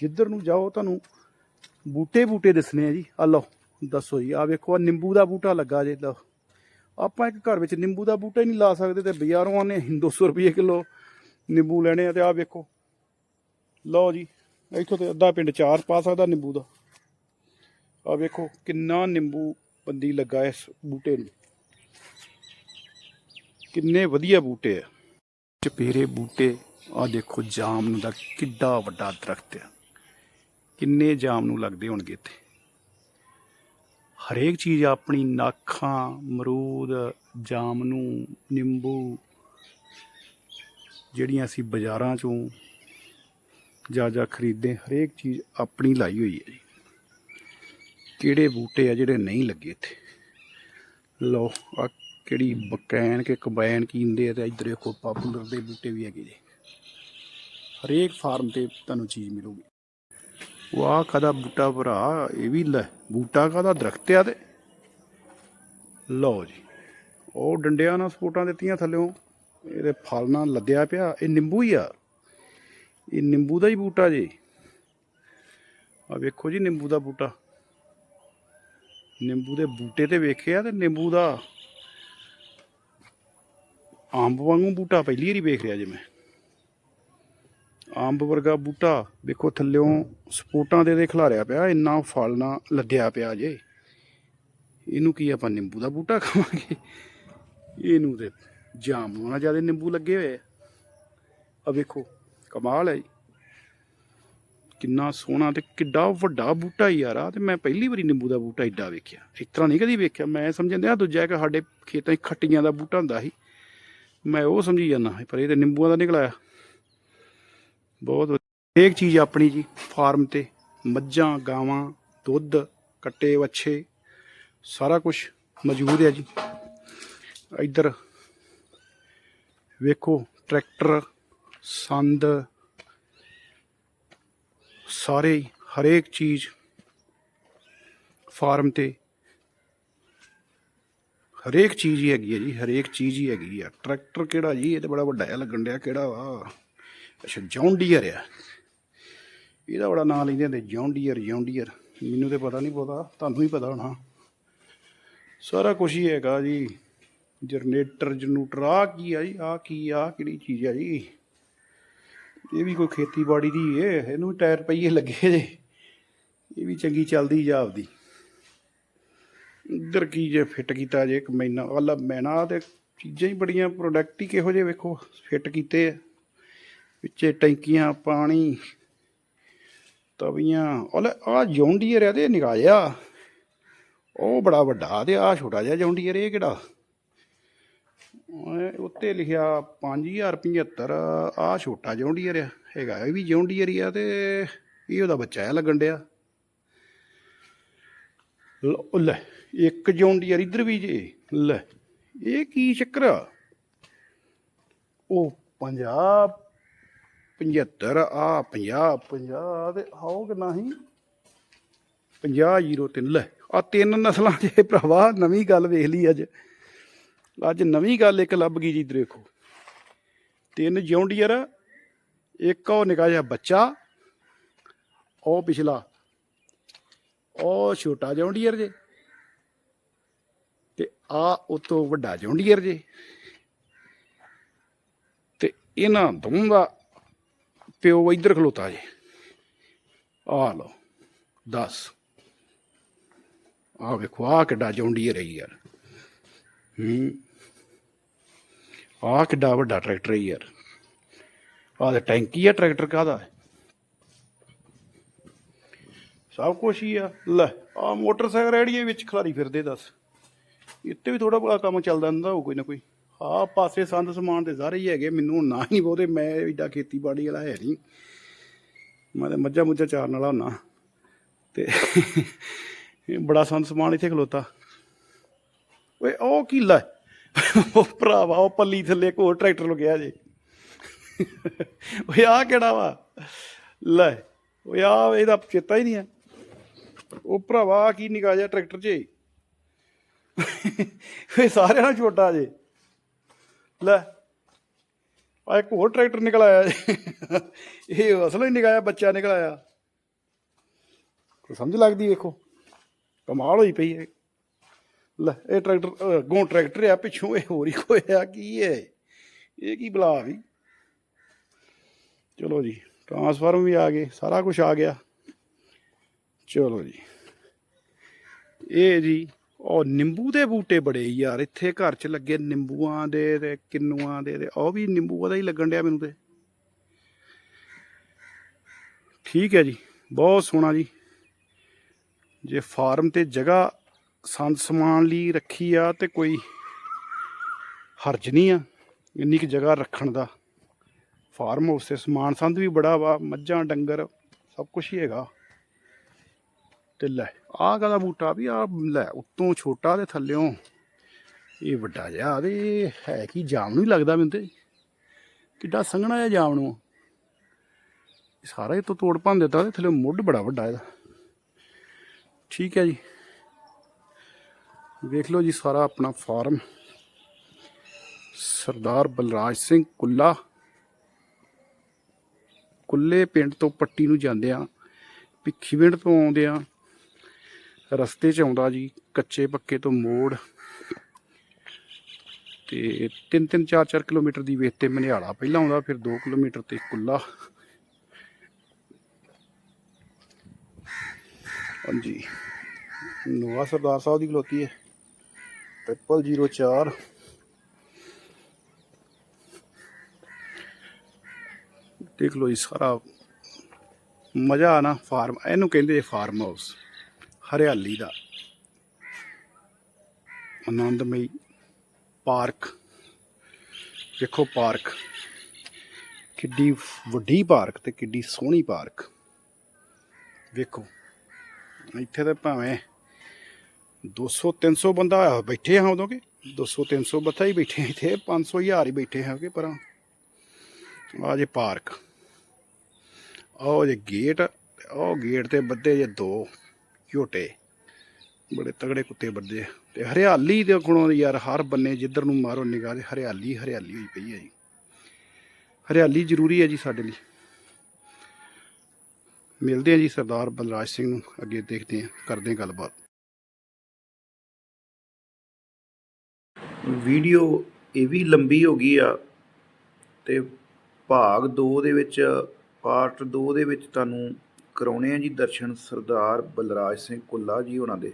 ਜਿੱਧਰ ਨੂੰ ਜਾਓ ਤੁਹਾਨੂੰ ਬੂਟੇ ਬੂਟੇ ਦਿਸਨੇ ਆ ਜੀ। ਆ ਲਓ, ਦੱਸੋ ਜੀ ਆ ਵੇਖੋ ਆ ਨਿੰਬੂ ਦਾ ਬੂਟਾ ਲੱਗਾ ਜੇ ਲਓ ਆਪਾਂ ਇੱਕ ਘਰ ਵਿੱਚ ਨਿੰਬੂ ਦਾ ਬੂਟਾ ਹੀ ਨਹੀਂ ਲਾ ਸਕਦੇ ਤੇ ਬਾਜ਼ਾਰੋਂ ਆਨੇ 200 ਰੁਪਏ ਕਿਲੋ ਨਿੰਬੂ ਲੈਣੇ ਆ ਤੇ ਆ ਵੇਖੋ। ਲਓ ਜੀ, ਇੱਥੋਂ ਤੇ ਅੱਧਾ ਪਿੰਡ ਚਾਰ ਪਾ ਸਕਦਾ ਨਿੰਬੂ ਦਾ। ਆ ਵੇਖੋ ਕਿੰਨਾ ਨਿੰਬੂ ਬੰਦੀ ਲੱਗਾ ਇਸ ਬੂਟੇ ਨੂੰ। ਕਿੰਨੇ ਵਧੀਆ ਬੂਟੇ ਆ। ਚਪੇਰੇ ਬੂਟੇ ਆ ਦੇਖੋ ਜਾਮਨ ਦਾ ਕਿੱਡਾ ਵੱਡਾ ਦਰਖਤ ਆ। ਕਿੰਨੇ ਜਾਮ ਨੂੰ ਲੱਗਦੇ ਹੋਣਗੇ ਇੱਥੇ। ਹਰੇਕ ਚੀਜ਼ ਆਪਣੀ ਨਾਖਾਂ, ਅਮਰੂਦ ਜਾਮਨੂ ਨਿੰਬੂ, ਜਿਹੜੀਆਂ ਅਸੀਂ ਬਾਜ਼ਾਰਾਂ ਚੋਂ ਜਾ ਜਾ ਖਰੀਦਦੇ ਹਰੇਕ ਚੀਜ਼ ਆਪਣੀ ਲਾਈ ਹੋਈ ਹੈ ਜੀ। ਕਿਹੜੇ ਬੂਟੇ ਆ ਜਿਹੜੇ ਨਹੀਂ ਲੱਗੇ ਇੱਥੇ? ਲਓ ਆ ਕਿਹੜੀ ਬਕੈਨ ਕੇ ਕੰਬਾਈਨ ਕੀਂਦੇ ਆ ਤੇ ਇੱਧਰ ਦੇਖੋ ਪਾਪੂਲਰ ਦੇ ਬੂਟੇ ਵੀ ਹੈਗੇ ਜੀ। ਹਰੇਕ ਫਾਰਮ ਤੇ ਤੁਹਾਨੂੰ ਚੀਜ਼ ਮਿਲੂਗੀ। ਵਾਹ ਕਦਾ ਬੂਟਾ ਭਰਾ? ਇਹ ਵੀ ਲੈ, ਬੂਟਾ ਕਾਦਾ ਦਰਖਤ ਆ ਤੇ। ਲਓ ਜੀ, ਉਹ ਡੰਡਿਆਂ ਨਾਲ ਸਪੋਰਟਾਂ ਦਿੱਤੀਆਂ ਥੱਲਿਓਂ। ਇਹਦੇ ਫਲ ਨਾਲ ਲੱਦਿਆ ਪਿਆ। ਇਹ ਨਿੰਬੂ ਹੀ ਆ। ਇਹ ਨਿੰਬੂ ਦਾ ਹੀ ਬੂਟਾ ਜੀ। ਆ ਵੇਖੋ ਜੀ ਨਿੰਬੂ ਦਾ ਬੂਟਾ। ਨਿੰਬੂ ਦੇ ਬੂਟੇ ਤੇ ਵੇਖਿਆ ਤੇ ਨਿੰਬੂ ਦਾ ਅੰਬ ਵਾਂਗੂ ਬੂਟਾ ਪਹਿਲੀ ਵਾਰੀ ਵੇਖ ਰਿਹਾ ਜੇ ਮੈਂ। ਅੰਬ ਵਰਗਾ ਬੂਟਾ ਵੇਖੋ ਥੱਲਿਓਂ ਸਪੋਟਾਂ ਦੇ ਦੇ ਖਿਲਾਰਿਆ ਪਿਆ, ਇੰਨਾ ਫਲ ਨਾ ਲੱਦਿਆ ਪਿਆ ਜੇ। ਇਹਨੂੰ ਕੀ ਆਪਾਂ ਨਿੰਬੂ ਦਾ ਬੂਟਾ ਖਾਵਾਂਗੇ? ਇਹਨੂੰ ਤੇ ਜਾਮਨੂਆਂ ਨਾ ਜ਼ਿਆਦਾ ਨਿੰਬੂ ਲੱਗੇ ਹੋਏ ਆ। ਵੇਖੋ, ਕਮਾਲ ਹੈ ਜੀ। ਕਿੰਨਾ ਸੋਹਣਾ ਤੇ ਕਿੱਡਾ ਵੱਡਾ ਬੂਟਾ ਯਾਰ ਆ ਤੇ ਮੈਂ ਪਹਿਲੀ ਵਾਰੀ ਨਿੰਬੂ ਦਾ ਬੂਟਾ ਏਡਾ ਵੇਖਿਆ। ਇਸ ਤਰ੍ਹਾਂ ਨਹੀਂ ਕਦੀ ਵੇਖਿਆ, ਮੈਂ ਸਮਝਦੇ ਆ ਦੂਜਾ ਕਿ ਸਾਡੇ ਖੇਤਾਂ 'ਚ ਖੱਟੀਆਂ ਦਾ ਬੂਟਾ ਹੁੰਦਾ ਸੀ। ਮੈਂ ਉਹ ਸਮਝੀ ਜਾਂਦਾ, ਪਰ ਇਹ ਤਾਂ ਨਿੰਬੂਆਂ ਦਾ ਨਿਕਲਿਆ ਬਹੁਤ ਵਧੀਆ। ਹਰੇਕ ਚੀਜ਼ ਆਪਣੀ ਜੀ, ਫਾਰਮ ਤੇ, ਮੱਝਾਂ, ਗਾਵਾਂ, ਦੁੱਧ, ਕੱਟੇ, ਵੱਛੇ, ਸਾਰਾ ਕੁਝ ਮੌਜੂਦ ਹੈ ਜੀ ਇੱਧਰ ਵੇਖੋ, ਟਰੈਕਟਰ, ਸੰਦ, ਸਾਰੇ ਹਰੇਕ ਚੀਜ਼ ਫਾਰਮ ਤੇ ਹਰੇਕ ਚੀਜ਼ ਹੀ ਹੈਗੀ ਹੈ ਜੀ, ਹਰੇਕ ਚੀਜ਼ ਹੀ ਹੈਗੀ ਆ ਟਰੈਕਟਰ ਕਿਹੜਾ ਜੀ, ਇਹ ਤੇ ਬੜਾ ਵੱਡਾ ਹੈ ਲੱਗਣ ਡਿਆ, ਕਿਹੜਾ ਵਾ? ਅੱਛਾ ਜੌਨ ਡੀਅਰ ਆ। ਇਹਦਾ ਬੜਾ ਨਾਂ ਲੈਂਦੇ ਹੁੰਦੇ ਜੌਨ ਡੀਅਰ ਜੌਨ ਡੀਅਰ ਮੈਨੂੰ ਤੇ ਪਤਾ ਨਹੀਂ ਪਤਾ ਤੁਹਾਨੂੰ ਹੀ ਪਤਾ ਹੋਣਾ। ਸਾਰਾ ਕੁਝ ਹੀ ਹੈਗਾ ਜੀ। ਜਨਰੇਟਰ, ਜਨੂਟਰ ਆ ਕੀ ਆ ਜੀ ਆ ਕੀ ਆ ਕਿਹੜੀ ਚੀਜ਼ ਆ ਜੀ? ਇਹ ਵੀ ਕੋਈ ਖੇਤੀਬਾੜੀ ਦੀ ਏ, ਇਹਨੂੰ ਵੀ ਟਾਇਰ ਪਈਏ ਲੱਗੇ ਜੇ। ਇਹ ਵੀ ਚੰਗੀ ਚੱਲਦੀ ਜਾਪਦੀ ਇੱਧਰ ਕੀ ਜੇ ਫਿੱਟ ਕੀਤਾ ਜੇ ਕਮੈਨਾ ਵਾਲਾ ਮੈਨਾ ਤੇ ਚੀਜ਼ਾਂ ਹੀ ਬੜੀਆਂ ਪ੍ਰੋਡਕਟ ਹੀ ਕਿਹੋ ਜਿਹੇ ਵੇਖੋ ਫਿੱਟ ਕੀਤੇ ਆ। ਵਿੱਚੇ ਟੈਂਕੀਆਂ, ਪਾਣੀ, ਤਵੀਆਂ ਉਹਲੇ ਆ ਜੌਂਡੀਅਰ ਆ ਤੇ ਨਿਕਾਇਆ ਉਹ ਬੜਾ ਵੱਡਾ ਤੇ ਆ ਛੋਟਾ ਜਿਹਾ ਜੌਂਡੀਅਰ, ਇਹ ਕਿਹੜਾ? ਉੱਤੇ ਲਿਖਿਆ 5075 ਆ ਛੋਟਾ ਜੌਂਡੀਅਰ ਆ, ਹੈਗਾ ਇਹ ਵੀ ਜੌਂਡੀਅਰ ਹੀ ਆ ਤੇ ਇਹ ਉਹਦਾ ਬੱਚਾ ਆ ਲੱਗਣ ਡਿਆ। ਲ- ਲੈ ਇੱਕ ਜੌਂਡੀਅਰ ਇੱਧਰ ਵੀ ਜੇ, ਲੈ, ਇਹ ਕੀ ਚੱਕਰ ਆ? ਉਹ 50 75 ਆ 50 50 ਤੇ ਆਓ ਕਿ ਨਹੀਂ? 50 ਜ਼ੀਰੋ ਤਿੰਨ, ਲੈ, ਆ ਤਿੰਨ ਨਸਲਾਂ ਜੇ ਭਰਾਵਾ, ਨਵੀਂ ਗੱਲ ਵੇਖ ਲਈ ਅੱਜ। ਅੱਜ ਨਵੀਂ ਗੱਲ ਇੱਕ ਲੱਭ ਗਈ ਜੀ, ਇੱਧਰ ਦੇਖੋ ਤਿੰਨ ਜੌਂਡੀਅਰ ਇੱਕ ਉਹ ਨਿਕਾ ਜਿਹਾ ਬੱਚਾ, ਉਹ ਪਿਛਲਾ, ਉਹ ਛੋਟਾ ਜੌਂਡੀਅਰ ਜੇ। ਆ ਉਤੋਂ ਵੱਡਾ ਜੌਂਡੀਅਰ ਜੇ। ਤੇ ਇਹਨਾਂ ਦੋਵਾਂ ਦਾ ਪਿਓ ਇੱਧਰ ਖਲੋਤਾ ਜੇ। ਆ ਲਓ 10 ਆ ਵੇਖੋ, ਆ ਕਿੱਡਾ ਜੌਂਡੀਅਰ ਹੈ ਯਾਰ। ਹੂੰ। ਆ ਕਿੱਡਾ ਵੱਡਾ ਟਰੈਕਟਰ ਹੈ ਯਾਰ। ਆ ਤੇ ਟੈਂਕੀ ਆ, ਟਰੈਕਟਰ ਕਾਹਦਾ ਸਭ ਕੁਛ ਹੀ ਆ। ਲੈ, ਆ ਮੋਟਰਸਾਈਕਲ ਰੇੜੀਏ ਵਿੱਚ ਖਲਾਰੀ ਫਿਰਦੇ, ਦੱਸ। ਇੱਥੇ ਵੀ ਥੋੜਾ ਬੜਾ ਕੰਮ ਚੱਲਦਾ ਹੁੰਦਾ ਹੋਊ ਕੋਈ ਨਾ ਕੋਈ। ਆ ਪਾਸੇ ਸੰਦ ਸਮਾਨ ਤੇ ਸਾਰੇ ਹੀ ਹੈਗੇ, ਮੈਨੂੰ ਨਾ ਹੀ ਨਹੀਂ ਬਹੁਤੇ, ਮੈਂ ਏਡਾ ਖੇਤੀਬਾੜੀ ਵਾਲਾ ਹੈ ਨਹੀਂ। ਮੈਂ ਤਾਂ ਮੱਝਾਂ ਮੁੱਝਾਂ ਚਾਰਨ ਵਾਲਾ ਹੁੰਨਾ। ਤੇ ਬੜਾ ਸੰਦ ਸਮਾਨ ਇੱਥੇ ਖਲੋਤਾ। ਓਏ, ਉਹ ਕੀ ਲੈ? ਉਹ ਭਰਾਵਾ, ਉਹ ਪੱਲੀ ਥੱਲੇ ਇੱਕ ਹੋਰ ਟਰੈਕਟਰ ਲੁਕਿਆ ਜੇ। ਓਏ ਆ ਕਿਹੜਾ ਵਾ? ਲੈ, ਓਏ ਆ ਇਹਦਾ ਚੇਤਾ ਹੀ ਨਹੀਂ ਆ। ਉਹ ਭਰਾਵਾ, ਆਹ ਕੀ ਨਿਕਾ ਜਾ ਟਰੈਕਟਰ 'ਚ ਓਏ ਸਾਰਿਆਂ ਨਾਲ ਛੋਟਾ ਜੇ। ਲੈ ਆ ਇੱਕ ਹੋਰ ਟਰੈਕਟਰ ਨਿਕਲ ਆਇਆ ਜੇ। ਇਹ ਅਸਲੋਂ ਹੀ ਨਿਕਾਇਆ ਬੱਚਾ ਨਿਕਲ ਆਇਆ। ਕੋਈ ਸਮਝ ਲੱਗਦੀ ਵੇਖੋ। ਕਮਾਲ ਹੋਈ ਪਈ ਹੈ ਲੈ, ਇਹ ਟਰੈਕਟਰ ਗੋਂ ਟਰੈਕਟਰ ਆ, ਪਿੱਛੋਂ ਇਹ ਹੋਰ ਹੀ ਹੋਇਆ ਕੀ ਹੈ ਇਹ? ਕੀ ਬਲਾ ਵੀ। ਚਲੋ ਜੀ ਟਰਾਂਸਫਾਰਮ ਵੀ ਆ ਗਏ, ਸਾਰਾ ਕੁਝ ਆ ਗਿਆ। ਚਲੋ ਜੀ। ਇਹ ਜੀ ਉਹ ਨਿੰਬੂ ਦੇ ਬੂਟੇ ਬੜੇ ਯਾਰ, ਇੱਥੇ ਘਰ 'ਚ ਲੱਗੇ ਨਿੰਬੂਆਂ ਦੇ ਤੇ ਕਿੰਨੂਆਂ ਦੇ ਤੇ, ਉਹ ਵੀ ਨਿੰਬੂਆਂ ਦਾ ਹੀ ਲੱਗਣ ਡਿਆ ਮੈਨੂੰ ਤੇ। ਠੀਕ ਹੈ ਜੀ, ਬਹੁਤ ਸੋਹਣਾ ਜੀ। ਜੇ ਫਾਰਮ ਤੇ ਜਗ੍ਹਾ ਸੰਦ ਸਮਾਨ ਲਈ ਰੱਖੀ ਆ ਤੇ ਕੋਈ ਹਰਜ ਨਹੀਂ ਆ, ਇੰਨੀ ਕੁ ਜਗ੍ਹਾ ਰੱਖਣ ਦਾ। ਫਾਰਮ ਹਾਊਸ ਤੇ ਸਮਾਨ ਸੰਦ ਵੀ ਬੜਾ ਵਾ, ਮੱਝਾਂ, ਡੰਗਰ, ਸਭ ਕੁਝ ਹੀ ਹੈਗਾ। ਤੇ ਲੈ, ਆਹ ਕਾਹਦਾ ਬੂਟਾ ਵੀ ਆ ਲੈ, ਉੱਤੋਂ ਛੋਟਾ ਤੇ ਥੱਲਿਓਂ। ਇਹ ਵੱਡਾ ਜਿਹਾ ਤੇ ਹੈ ਕੀ ਜਾਮ ਨੂੰ ਹੀ ਲੱਗਦਾ ਮੈਨੂੰ ਤੇ। ਕਿੱਡਾ ਸੰਘਣਾ ਜਿਹਾ ਜਾਮ ਨੂੰ ਸਾਰਾ ਇਹ ਤੋਂ ਤੋੜ ਭੰਨ ਦਿੱਤਾ ਤੇ ਥੱਲੇ ਮੁੱਢ ਬੜਾ ਵੱਡਾ ਇਹਦਾ। ਠੀਕ ਹੈ ਜੀ। ਵੇਖ ਲਓ ਜੀ ਸਾਰਾ ਆਪਣਾ ਫਾਰਮ। ਸਰਦਾਰ ਬਲਰਾਜ ਸਿੰਘ ਕੁੱਲਾ। ਕੁੱਲੇ ਪਿੰਡ ਤੋਂ ਪੱਟੀ ਨੂੰ ਜਾਂਦੇ ਆ, ਭਿੱਖੀਵਿੰਡ ਤੋਂ ਆਉਂਦੇ ਆ। ਰਸਤੇ 'ਚ ਆਉਂਦਾ ਜੀ ਕੱਚੇ ਪੱਕੇ ਤੋਂ ਮੋੜ। ਤੇ 3-3 4-4 ਕਿਲੋਮੀਟਰ ਦੀ ਵੇਖ ਤੇ ਮਨਿਆਲਾ ਪਹਿਲਾਂ ਆਉਂਦਾ ਫਿਰ 2 ਕਿਲੋਮੀਟਰ ਤੇ ਕੁੱਲਾ। ਹਾਂਜੀ। ਨਵਾਂ ਸਰਦਾਰ ਸਾਹਿਬ ਦੀ ਖਲੋਤੀ ਹੈ। ਟ੍ਰਿਪਲ 04 ਦੇਖ ਲਓ ਜੀ ਸਾਰਾ ਮਜ਼ਾ ਆ ਨਾ ਫਾਰਮ ਇਹਨੂੰ ਕਹਿੰਦੇ ਫਾਰਮ ਹਾਊਸ ਹਰਿਆਲੀ ਦਾ ਆਨੰਦਮਈ ਪਾਰਕ। ਵੇਖੋ ਪਾਰਕ। ਕਿੱਡੀ ਵੱਡੀ ਪਾਰਕ ਤੇ ਕਿੱਡੀ ਸੋਹਣੀ ਪਾਰਕ। ਵੇਖੋ। ਇੱਥੇ ਤੇ ਭਾਵੇਂ 200 300 ਬੰਦਾ ਬੈਠੇ ਹਾਂ ਉਦੋਂ ਕਿ? 200 300 ਬੱਤਾ ਹੀ ਬੈਠੇ ਆ ਇੱਥੇ 500 ਹਜ਼ਾਰ ਹੀ ਬੈਠੇ ਹੈਗੇ ਪਰ। ਆ ਜੇ ਪਾਰਕ। ਉਹ ਜੇ ਗੇਟ ਉਹ ਗੇਟ ਤੇ ਬੱਦੇ ਜੇ ਦੋ। ਝੋਟੇ। ਬੜੇ ਤਗੜੇ ਕੁੱਤੇ ਬੱਦੇ ਤੇ ਹਰਿਆਲੀ ਦੇ ਗੁਣੋਂ ਯਾਰ ਹਰ ਬੰਨੇ ਜਿੱਧਰ ਨੂੰ ਮਾਰੋ ਨਿਗਾਹ ਤੇ ਹਰਿਆਲੀ ਹਰਿਆਲੀ ਹੋਈ ਪਈ ਹੈ ਜੀ। ਹਰਿਆਲੀ ਜ਼ਰੂਰੀ ਹੈ ਜੀ ਸਾਡੇ ਲਈ। ਮਿਲਦੇ ਆ ਜੀ ਸਰਦਾਰ ਬਲਰਾਜ ਸਿੰਘ ਨੂੰ। ਅੱਗੇ ਦੇਖਦੇ ਹਾਂ, ਕਰਦੇ ਆ ਗੱਲਬਾਤ। ਵੀਡੀਓ ਇਹ ਵੀ ਲੰਬੀ ਹੋ ਗਈ ਆ ਤੇ ਭਾਗ 2 ਦੇ ਵਿੱਚ ਪਾਰਟ 2 ਦੇ ਵਿੱਚ ਤੁਹਾਨੂੰ ਕਰਾਉਣੇ ਆ ਜੀ ਦਰਸ਼ਨ ਸਰਦਾਰ ਬਲਰਾਜ ਸਿੰਘ ਕੁੱਲਾ ਜੀ ਉਹਨਾਂ ਦੇ।